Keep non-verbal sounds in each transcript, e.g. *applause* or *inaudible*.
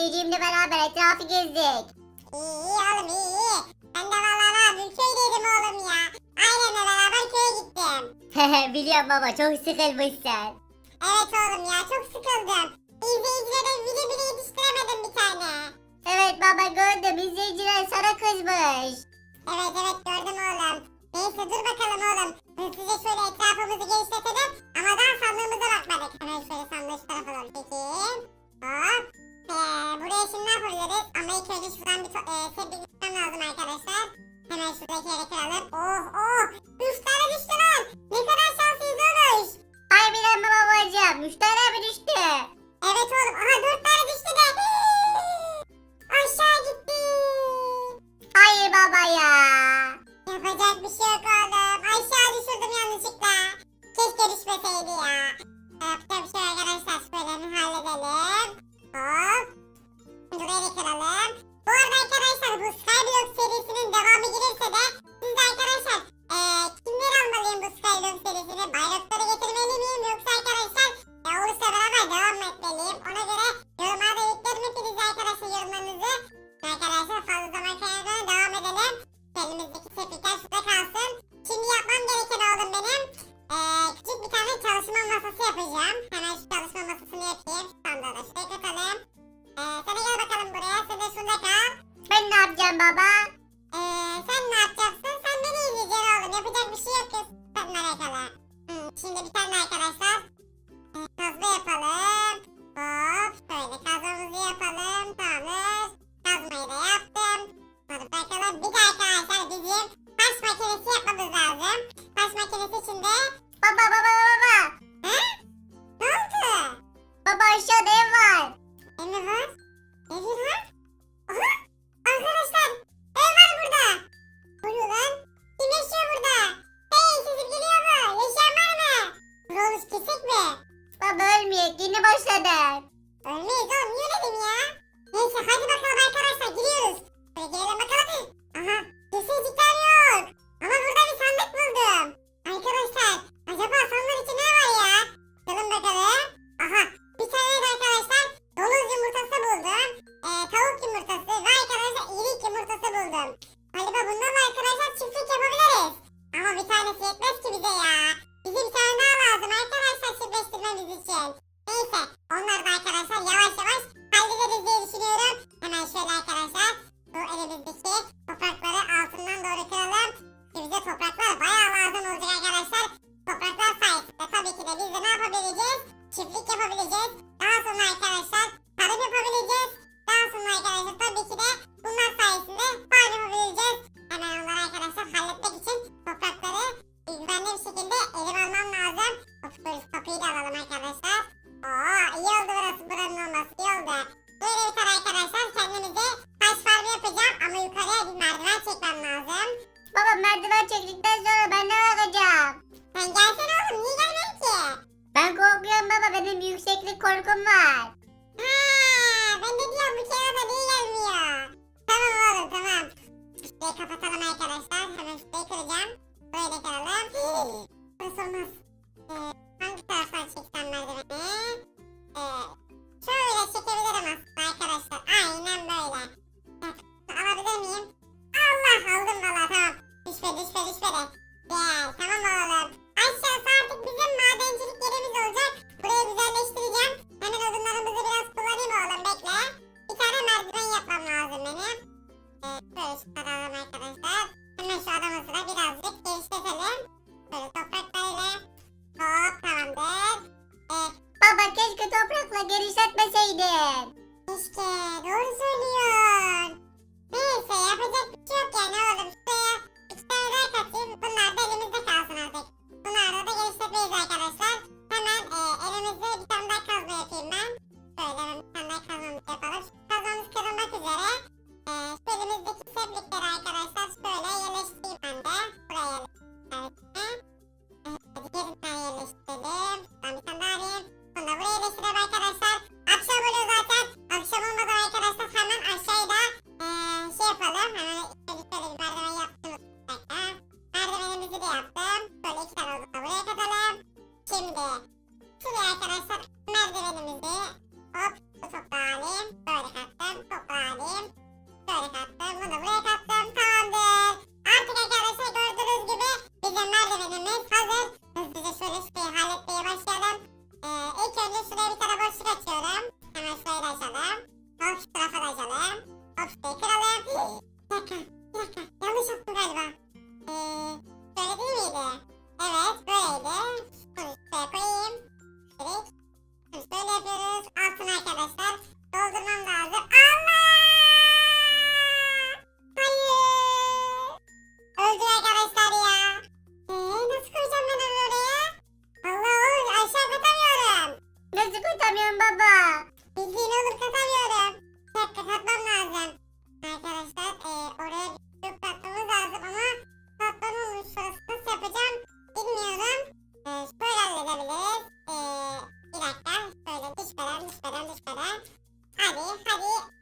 anneciğimle beraber etrafı gezdik. İyi oğlum iyi. Ben de valla ne yapayım köydeydim oğlum ya. Ailemle beraber köye gittim. *laughs* Biliyorum baba çok sıkılmışsın. Evet oğlum ya çok sıkıldım. İzleyicilere bile bile yetiştiremedim bir tane. Evet baba gördüm izleyiciler sana kızmış. Evet evet gördüm oğlum. Neyse dur bakalım oğlum. Hızlıca şöyle etrafımızı genişletelim. Ama daha sandığımıza bakmadık. Hemen şöyle sandığı şu tarafa doğru çekeyim. Hop. Ee, buraya şimdi ne yapabiliriz? Ama ilk önce şuradan bir e, tebrik etmem lazım arkadaşlar. Hemen şuradaki yere kıralım. Oh oh. Üç tane düştü lan. Ne kadar şanslıyız olmuş. Harbiden mi babacığım? Üç tane mi düştü? Evet oğlum. Aha dört tane düştü de. *laughs* Aşağı gitti. Hayır baba ya. Yapacak bir şey yok oğlum. Aşağı düşürdüm yanlışlıkla. Keşke düşmeseydi ya. Yapacak bir şey arkadaşlar. Şöyle halledelim. Hop. Burayı da kıralım. Bu arada arkadaşlar bu Skyblock serisinin devamı gelirse de siz de arkadaşlar eee kimleri almalıyım bu Skyblock serisini? Bayrakları getirmeli miyim yoksa arkadaşlar e, olursa beraber devam mı etmeliyim? Ona göre yorumlara da yüklerim hepiniz arkadaşlar yorumlarınızı. Arkadaşlar fazla zaman kaybetmeden devam edelim. Elimizdeki tebrikler toprakla genişletmeseydin. işte doğru söylüyorsun. Neyse yapacak bir şey yok yani oğlum. Şuraya iki tane daha katayım. Bunlar da elimizde kalsın artık. Bunlarla da genişletmeyiz arkadaşlar. Hemen e, elimizde bir tane daha kazma yapayım ben. Şöyle hemen bir tane daha kazmamızı yapalım. Şu Kazmamız kırılmak üzere. E, şu elimizdeki seplikleri arkadaşlar şöyle yerleştireyim ben de. Buraya yerleştireyim. E, hadi gelin bir tane yerleştirelim. Ben bir tane daha alayım. Da buraya yerleştirelim arkadaşlar. şuraya bir tane boşluk açıyorum. Hemen şurayı da açalım. Hop şu tarafa da açalım. Hop şurayı kıralım. bir dakika, bir dakika. Yanlış yaptım galiba. Ee, böyle değil miydi? Evet, böyleydi. Bunu şuraya koyayım. Direkt. Şimdi şöyle yapıyoruz. Altını arkadaşlar doldurmam lazım. Allah! Hayır! Öldü arkadaşlar ya. Ee, nasıl koyacağım ben onu oraya? Allah olur katamıyorum baba. Bildiğin olur katamıyorum. Bir dakika katmam lazım. Arkadaşlar e, oraya bir çok katmamız lazım ama katmamız şurası nasıl yapacağım bilmiyorum. E, şöyle halledebiliriz. E, bir dakika şöyle diş veren diş. Hadi hadi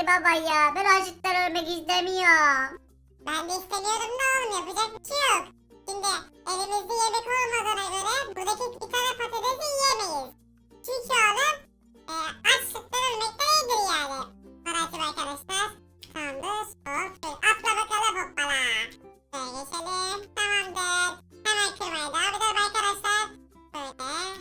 Ali Baba ya. Ben açlıktan ölmek istemiyorum. Ben de istemiyordum da oğlum yapacak bir şey yok. Şimdi evimizde yemek olmadığına göre buradaki bir tane patatesi yiyemeyiz. Çünkü oğlum e, açlıktan ölmekten iyidir yani. Paracım arkadaşlar. Tamamdır. Hop. Atla bakalım hoppala. Böyle geçelim. Tamamdır. Hemen kırmaya devam edelim arkadaşlar. Böyle.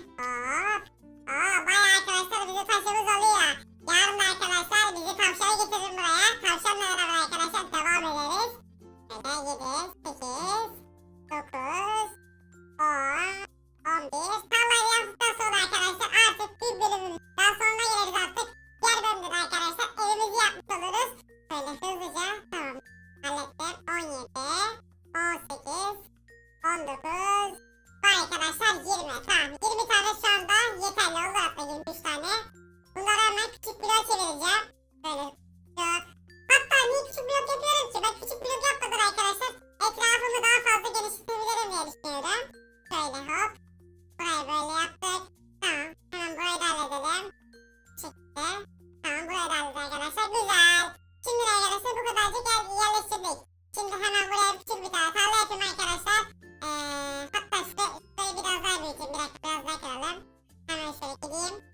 için bir dakika biraz daha kalalım. Hemen şöyle gideyim.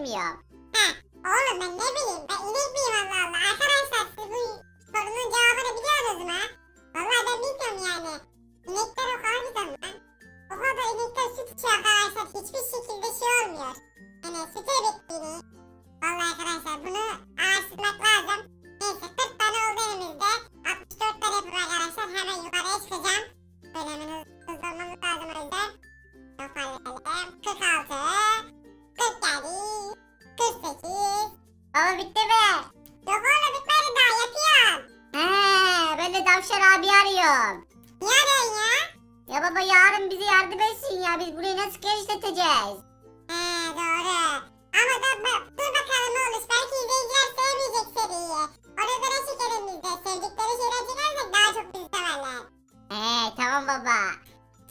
bilmiyor. Ha, oğlum ben ne bileyim ben inek miyim Allah Allah. Arkadaşlar siz bu sorunun cevabını biliyorsunuz mu? Valla ben bilmiyorum yani. İnekler o kadar zaman. O kadar inekler süt içiyor arkadaşlar. Hiçbir şekilde şey olmuyor. Yani süt ürettiğini. Valla arkadaşlar bunu araştırmak lazım. Neyse 40 tane oldu elimizde. 64 tane yapıyor arkadaşlar. Hemen yukarıya çıkacağım. Böyle hemen hızlı olmamız lazım o yüzden. Çok halledelim. 46. 40 geldi sekiz. Baba bitti mi? Yok oğlum bitmedi daha yapıyorum. He ben de Davşar abi arıyorum. Niye arıyorsun ya? Ya baba yarın bize yardım etsin ya biz burayı nasıl genişleteceğiz? He doğru. Ama da, dur bakalım ne olur belki izleyiciler sevmeyecek seriyi. Orada ne çekelim biz de sevdikleri şeyler çekersek daha çok bizi severler. He tamam baba.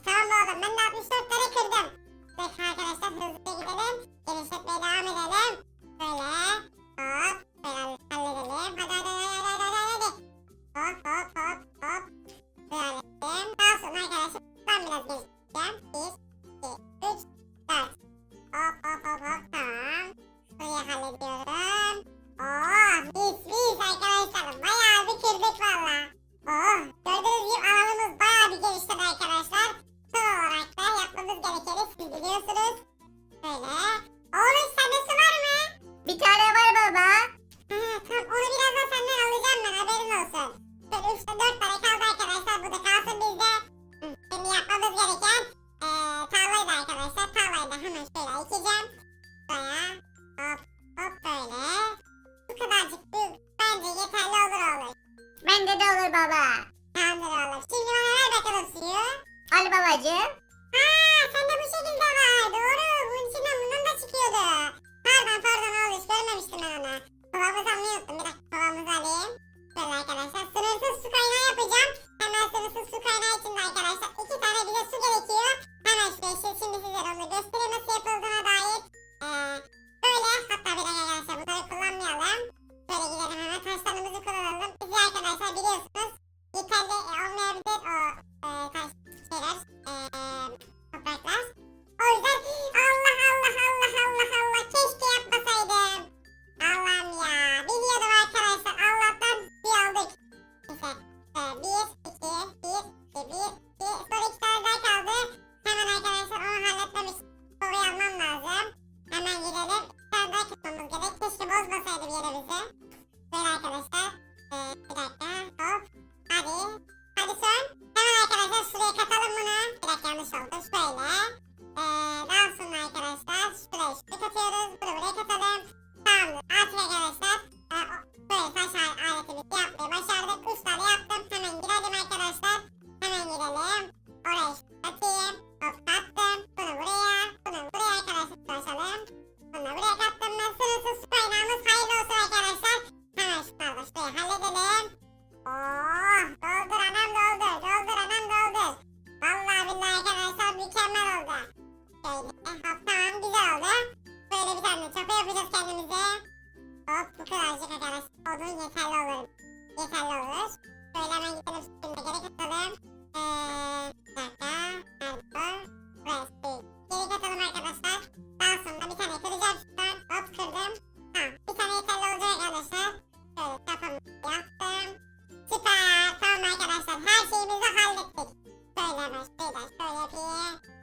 Tamam oğlum ben de 64 tane kırdım. Bakın arkadaşlar hızlıca gidelim. Şöyle. E, eh, hasta ağam güzel oldu. Böyle bir çapa yapacağız kendimize. Hop bu kadarcık arkadaşlar. Odun yeterli olur. Yeterli olur. Böyle hemen gidelim şimdi geri katalım. Eee bir dakika. Nerede arkadaşlar. Daha bir tane kıracağım. Hop kırdım. Tamam. Bir tane yeterli arkadaşlar. Şöyle çapamı yaptım. Süper. Arkadaşlar. Her şeyimizi hallettik. Şöyle hemen şöyle şöyle.